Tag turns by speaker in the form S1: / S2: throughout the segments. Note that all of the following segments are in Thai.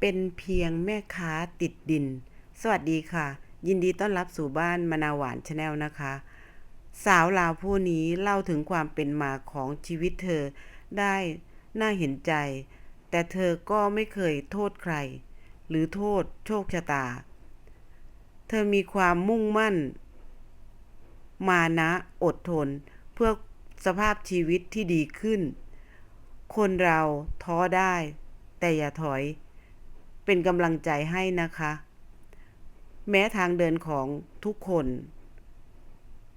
S1: เป็นเพียงแม่ค้าติดดิน สวัสดีค่ะ ยินดีต้อนรับสู่บ้านมนาหวานชาแนลนะคะ สาวลาวผู้นี้เล่าถึงความเป็นมาของชีวิตเธอได้น่าเห็นใจ แต่เธอก็ไม่เคยโทษใคร หรือโทษโชคชะตา เธอมีความมุ่งมั่น มานะอดทน เพื่อสภาพชีวิตที่ดีขึ้น คนเราท้อได้ แต่อย่าถอย เป็นกำลังใจให้นะคะ แม้ทางเดินของทุกคน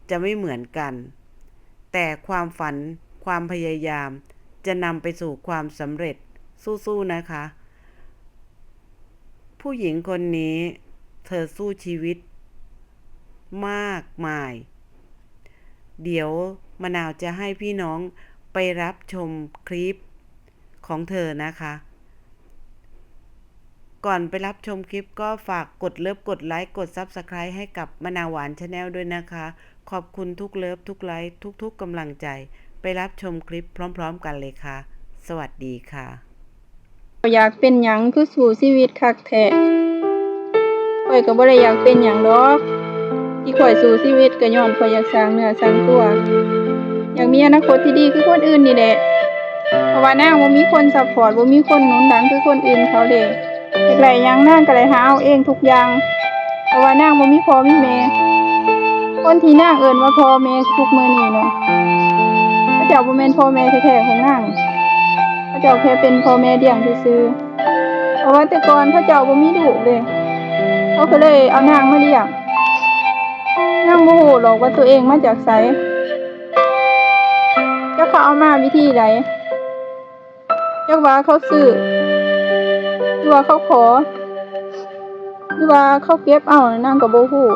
S1: จะไม่เหมือนกัน แต่ความฝันความพยายามจะนำไปสู่ความสำเร็จสู้ๆนะคะ ผู้หญิงคนนี้ เธอสู้ชีวิต มากมาย เดี๋ยวมะนาวจะให้พี่น้องไปรับชมคลิปของเธอนะคะ ก่อนไปรับชมคลิปก็ฝากกดเลิฟกดไลค์กด Subscribe ให้กับมะนาวหวานชาแนลด้วยนะคะ ขอบคุณทุกเลิฟทุกไลค์ทุกๆกำลังใจ ไปรับชมคลิปพร้อม ๆ กันเลยค่ะ สวัสดีค่ะ
S2: อยากเป็นหยังคือสู่ชีวิตคักแท้ข่อยก็บ่ได้อยากเป็นหยังดอก ที่ข่อยสู่ชีวิตก็ย้อนข่อยอยากสร้างเนื้อสร้างตัวอยากมีอนาคตที่ดีคือคนอื่นนี่แหละเพราะว่านางบ่มีคนซัพพอร์ตบ่มีคนหนุนหลังคือคนอื่นเขาเด้ เฮ็ดไรยังนางก็เลยหาเอาเองทุกอย่างเพราะว่านางบ่มีพ่อมีแม่คนที่นางเอิ้นว่าพ่อแม่ทุกมือนี้เนาะเขาเจ้าบ่แม่นพ่อแม่แท้ๆของนางเขาเจ้าแค่เป็นพ่อแม่เลี้ยงซื่อเพราะว่าแต่ก่อนเขาเจ้าบ่มีลูกเลยเขาก็เลยเอานางมาเลี้ยงนางบ่ฮู้หรอกว่าตัวเองมาจากไสจักเขาเอามาวิธีใดจักว่าเขาซื้อ รือว่าเขาขอ หรือว่าเขาเก็บเอานางก็บ่ฮู้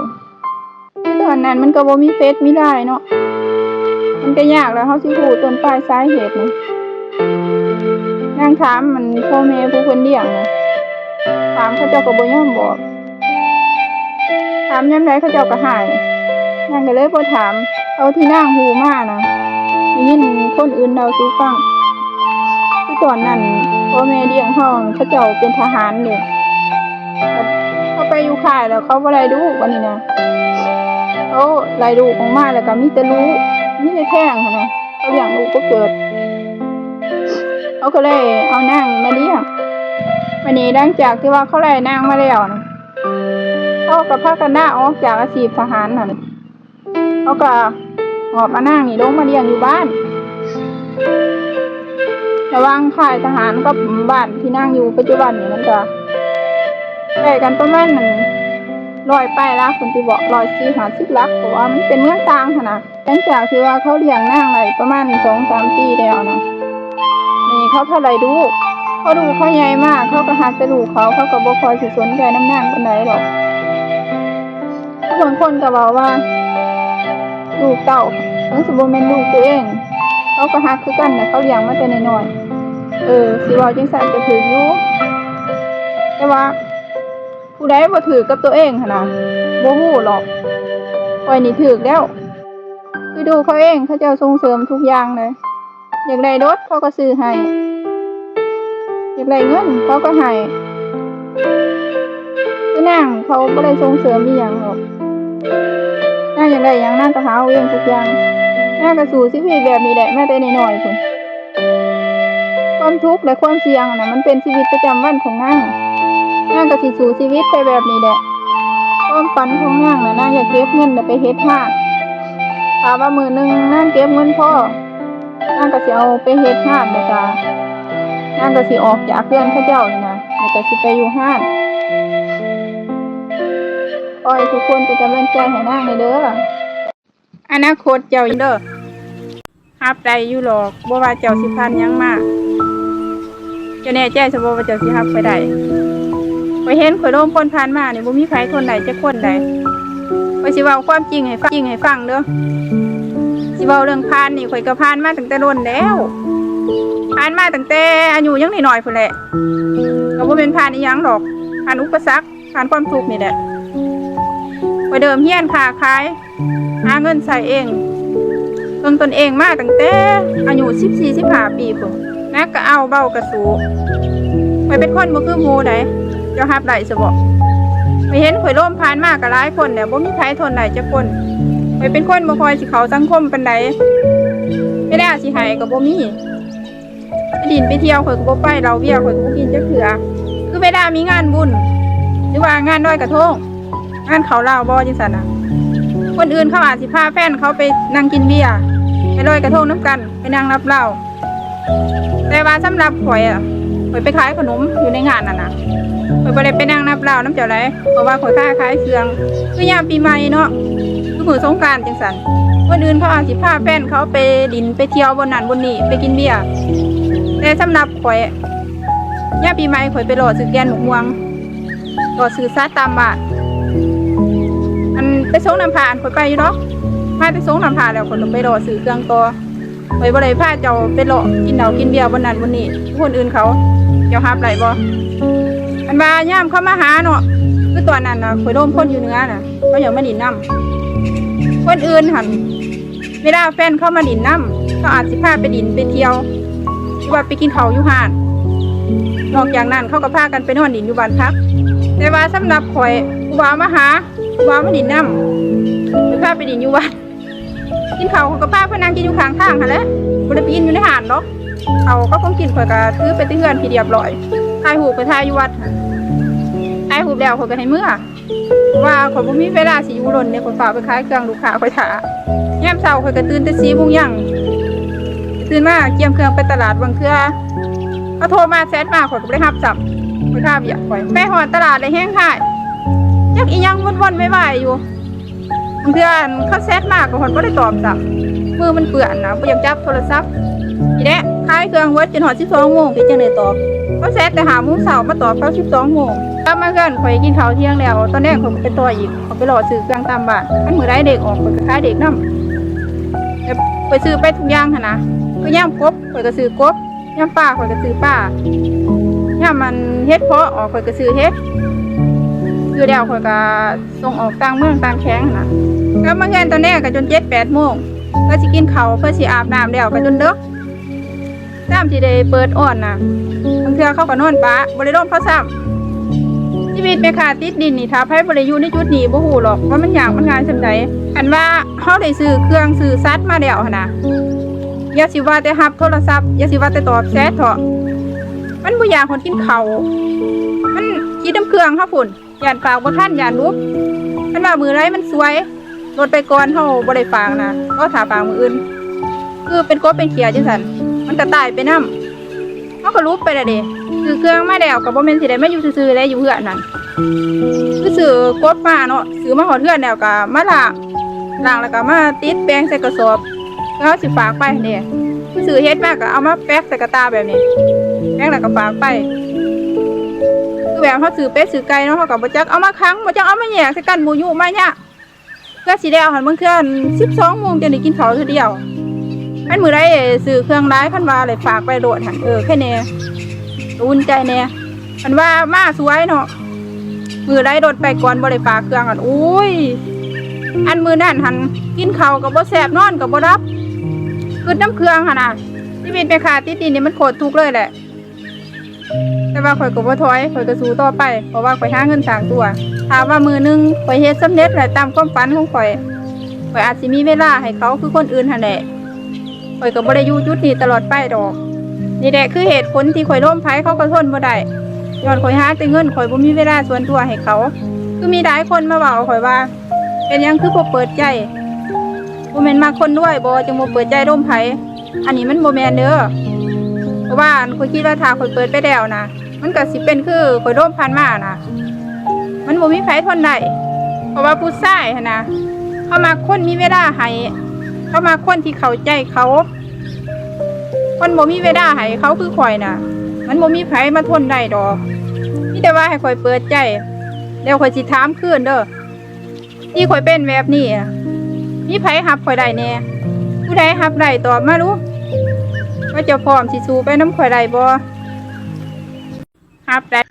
S2: คือตอนนั้นมันก็บ่มีเฟซมีไลน์เนาะ มันก็ยากแล้วเขาสิฮู้ต้นปลายสาเหตุนี่นางถามมันพ่อแม่ผู้เพิ่นเลี้ยงนะถามเขาเจ้าก็บ่ยอมบอก ถามยามใดเขาเจ้าก็หายนางก็เลยบ่ถาม เอาที่นางฮูมานะได้ยินคนอื่นเล่าสู่ฟัง ตอนนั้นพ่อแม่เลี้ยงเฮาเขาเจ้าเป็นทหารเด้เขาไปอยู่ค่ายแล้วเขาบ่ได้ดูวันนี้นะเขาไล่ลูกออกมาแล้วก็มีแต่รู้มีแต่แท้งหั้นนะเขาเลี้ยงลูกบ่เกิดเขาก็เลยเอานางมาเลี้ยงวันนี้หลังจากที่ว่าเขาไล่นางมาแล้วนะเขากับพากันหน้าออกจากอาชีพทหารนั่นเขาก็หอบมานางนี่ลงมาเลี้ยงอยู่บ้าน ระว่างค่ายทหารกับบ้านที่นั่งอยู่ปัจจุบันนี่มันก็ใกล้กันประมาณนั้นร้อยไปลักคนที่บอกร้อยสี่หาสิบลักเพราะว่ามันเป็นเมืองต่างขนาดหลังจากที่ว่าเขาเลี้ยงนางไว้ประมาณสองสามปีแล้วนะนี่เขาเท่าไรดูเขาดูเขาใหญ่มาก เขาก็หักแต่ลูเขาเขาก็บ่คอยสิสนใจน้ำหนักปานใดหรอกบางคนก็บอกว่าลูกเต่าทั้งสิบ่แม่นลูกตัวเอง เขาก็หักคือกันแต่เขาเลี้ยงมาแต่น้อยๆ เออสิเว้าจังซั่นก็ถืออยู่แต่ว่า ผู้ใดบ่ถือกับตัวเองหั่นน่ะบ่ฮู้หรอกปล่อยนี่ถือแล้ว คือดูเขาเองเขาจ้าส่งเสริมทุกอย่างเลย อยากได้รถเขาก็ซื้อให้ อยากได้เงินเขาก็ให้คือนางเขาไม่ได้ส่งเสริมอีหยังหรอกนางอยากได้หยังนางก็หาเอาเองทุกอย่างนางก็สู่ชีวิตแบบนี้แหละแม้แต่น้อยๆพุ่น ความทุกข์และความเสี่ยงนะมันเป็นชีวิตประจำวันของนางนางก็สิสู่ชีวิตไปแบบนี้แหละความฝันของนางนะนางอยากเก็บเงินไปเฮ็ดห้างถามว่ามือหนึ่งนางเก็บเงินพ่อนางก็สิเอาไปเฮ็ดห้านแล้วก็นางก็สิออกจากเพื่อนเขาเจ้านี่นะแล้วก็สิไปอยู่ห้านขอให้ทุกคนเป็นกำลังใจให้นางเลยเด้ออนาคตเจ้าอยู่เด้อฮับได้อยู่หรอกบ่ว่าเจ้าสิพันยังมาเจะแน่ใจซะบ่ว่าเจ้าสิฮับไปได้ข่อยเห็นข่อยโดนคนผ่านมาเนี่ยบ่มีไผคนใดจักคนใดข่อยสิเว้าความจริงให้ฟังจริงให้ฟังเด้อสิเว้าเรื่องพานนี่ข่อยก็พานมาตั้งแต่รุ่นแล้วพานมาตั้งแต่อายุยังน้อยๆพุ่นแหละก็บ่เป็นพานอีหยังดอกพานอุปสรรคพานความทุกข์นี่แหละข่อยเดิมเฮียนค้าขายหาเงินใส่เองเพิ่งตนเองมาตั้งแต่อายุ14 15ปีพุ่น นักก็เอาเบ้ากระสูข่อยข่เป็นคนบ่คือหมู่ใดเจ้ารับได้ซะบ่ไปเห็นข่อยล่มผ่านมากก็หลายคนแล้วบ่มีไผทนได้จักคนข่อยเป็นคนบ่คอยสิเข้าสังคมปานใดไม่ได้สิให้ก็บ่มีไปดินไปเที่ยวข่อยก็บ่ไปเราเวียข่อยก็บ่กินจักเทื่อคือเวลามีงานบุญหรือว่างานน้อยกระทงงานเขาเล่าบ่จังซั่นน่ะคนอื่นเขาอาจสิพาแฟนเขาไปนั่งกินเบียร์ไปลอยกระทงน้ำกัน ไปนั่งรับเหล้า แต่ว่าสำหรับข่อยอะข่อยไปขายขนมอยู่ในงานน่ะนะข่อยบ่ได้ไปนั่งนับเหล้าน้ำเจ้าไรเพราะว่าข่อยค้าขายเครื่องคือยามปีใหม่เนาะคือมือสงการจังสันคนอื่นเขาอาจสิพาแฟนเขาไปดินไปเที่ยวบนนั้นบนนี้ไปกินเบียร์แต่สำหรับข่อยยามปีใหม่ข่อยไปรอซื้อแกนหมกม่วงรอซื้อซัดตามบานอันไปส่งน้ำผ่านข่อยไปอยู่เนาะพาไปส่งน้ำผ่านแล้วคนลงไปรอซื้อเครื่องต่อ ข่อยบ่ได้พาเจ้าไปรอกินเหล้ากินเบียร์บนนั้นบนนี้คนอื่นเขาเจ้ารับไหลบ่อันว่าย่ามเขามาหาเนาะคือตอนนั้นน่ะข่อยโดมคนอยู่เหนือน่ะเขาอย่ามาดินน้ำคนอื่นหันเวลาแฟนเข้ามาดินน้ำเขาอาจสิพาไปดินไปเที่ยวหรือว่าไปกินข้าอยู่ห้านนอกจากนั้นเขาก็พากันไปนอนดินอยู่บ้านพักแต่ว่าสำหรับข่อยผู้บ่าวมาหาผู้บ่าวมาดินน้ำไปพาไปดินอยู่วัด กินข้าวเขาก็พาเพื่อนนั่งกินอยู่ข้างทางค่ะแล้วบ่ได้ไปกินอยู่ในหานหรอกเขาก็คงกินข่อยก็ถือไปที่เฮือนพี่เรียบร้อยถ่ายรูไปถ่ายอยู่วัดทายรูแล้วข่อยก็ให้เมื่อว่าข่อยบ่มีเวลาสิอยู่รนเนี่ยข่อยฝาไปขายเครื่องลูกค้าข่อยถ่ายามเช้าข่อยก็ตื่นแต่4โมงยังตื่นมาเกี่ยมเครื่องไปตลาดบางเทื่อเขาโทรมาแชทมาข่อยก็บ่ได้รับจับไปข้าบียข่อยไปหอดตลาดเลยแห้งข่ายยักอีหยังวนๆไม่ไหวอยู่ บางเทื่อนเขาแซดมากก็หอนบ่ได้ตอบซ้ำมือมันเปื่อนนะบ่อยากจับโทรศัพท์อีแดะขายเครื่องเวิร์ดจนหอด12โมงเป็นจังได๋ตอบเขาแซดแต่หาโมงเช้ามาตอบเขา12โมงกลับมาเพื่อนข่อยกินข้าวเที่ยงแล้ว ตอนแรกข่อยก็ไปต่ออีกข่อยไปรอซื้อเครื่องตามบ้านอันมือใดเด็กออกข่อยก็ขายเด็กนำแต่ข่อยซื้อไปทุกอย่างหั่นนะคือย่ามกบข่อยก็ซื้อกบย่ามปลาข่อยก็ซื้อปลาถ้ามันเฮ็ดเพาะออกข่อยก็ซื้อเฮ็ด คือแล้วข่อยก็ส่งออกต่างเมืองต่างแข้งนะก็มาเงินตอนแรกก็จนเจ็ดแปดโมงก็สิกินเขาเพื่อสิอาบน้ำแล้วก็จนเด้อน้ำที่ได้เปิดอ่อนนะบางเทื่อเขาก็นอนปะบ่ได้ร่มเขาซ้ำชีวิตแม่ค้าติดดินนี่ถ้าไผบ่ได้อยู่ในจุดนี้บ่ฮู้หรอกว่ามันยากมันง่ายส่ำใดอันว่าเฮาได้ซื้อเครื่องซื้อซัดมาแล้วนะอย่าสิว่าแต่รับโทรศัพท์อย่าสิว่าแต่ตอบแชทเถาะมันบ่อยากคนกินเขามันคิดน้ำเครื่องครับพุ่น ยานฝากบ่ท่านยานรูปมันว่ามือไรมันสวยรถไปก่อนเฮาบ่ได้ฝากนะก็ถาฝากมืออื่น คือเป็นกบเป็นเขียจังซั่นมันก็ตายไปนำเฮาก็รูปไปแล้วเด้คือเครื่องมาแล้วก็บ่แม่นสิได้มาอยู่ซื่อๆแล้อยู่เฮือนนั่นคือซื้อกบมาเนาะซื้อมาหอดเฮือนแล้วก็มาล้างล้างแล้วก็มาติดแป้งใส่กระสอบแล้วสิฝากไปเด้คือซื้อเฮ็ดมากก็เอามาแป๊กใส่กระตาแบบนี้แม่งแล้วก็ฝากไป แบบเขาซื้อเป็ดซื้อไก่เนาะเขาก็บ่จักเอามาคั้งบ่จักเอามาแยกใส่กันหมูยู่มาเนี่ยเพื่อสิได้เอาหันเบิ่งเครื่อง12โมงจะได้กินข้าวทื่อเดียวอันมือใดซื้อเครื่องร้ายคันว่าเลยฝากไปโดดหันเออแค่แน่อุ่นใจแน่คันว่ามาสวยเนาะมือใดโดดไปก่อนบ่ได้ฝากเครื่องอันอุ้ยอันมือนั้นหันกินข้าวก็บ่แซ่บนอนก็บ่รับคือน้ำเครื่องหันน่ะชีวิตแม่ค้าติดดินนี่มันโคตรทุกข์เลยแหละ แต่ว่าข่อยก็บ่ถอยข่อยก็สู้ต่อไป เพราะว่าข่อยหาเงินสร้างตัวถามว่ามือหนึงข่อยเฮ็ดสำเร็จแหละตามความฝันของข่อยข่อยอาจสิมีเวลาให้เขาคือคนอื่นหั่นแหละข่อยก็บ่ได้อยู่จุดนี้ตลอดไปดอก นี่แหละคือเหตุผลที่ข่อยล้มไผเขาก็ทนบ่ได้ย้อนข่อยหาแต่เงินข่อยบ่มีเวลาส่วนตัวให้เขา คือมีหลายคนมาเว้าข่อยว่า เป็นยังคือบ่เปิดใจบ่แม่นมาคนด้วยบ่จึงบ่เปิดใจล้มไผอันนี้มันโมแมนเด้อเพราะว่าข่อยคิดว่าถ้าข่อยเปิดไปแล้วนะ มันก็สิเป็นคือข่อยโดมพันมานะมันบ่มีไผทนได้เพราะว่าผู้ชายหั้นนะเขามาคนมีเวลาให้เขามาคนที่เข้าใจเขา คนบ่มีเวลาให้เขาคือข่อยนะมันบ่มีไผมาทนได้ดอกมีแต่ว่าให้ข่อยเปิดใจ แล้วข่อยสิถามคืนเด้อที่ข่อยเป็นแบบนี้น่ะมีไผรับข่อยได้แน่ผู้ใดรับได้ตอบมารู้ว่าเจะพร้อมสิสู้ไปน้ำข่อยได้บ่ รับได้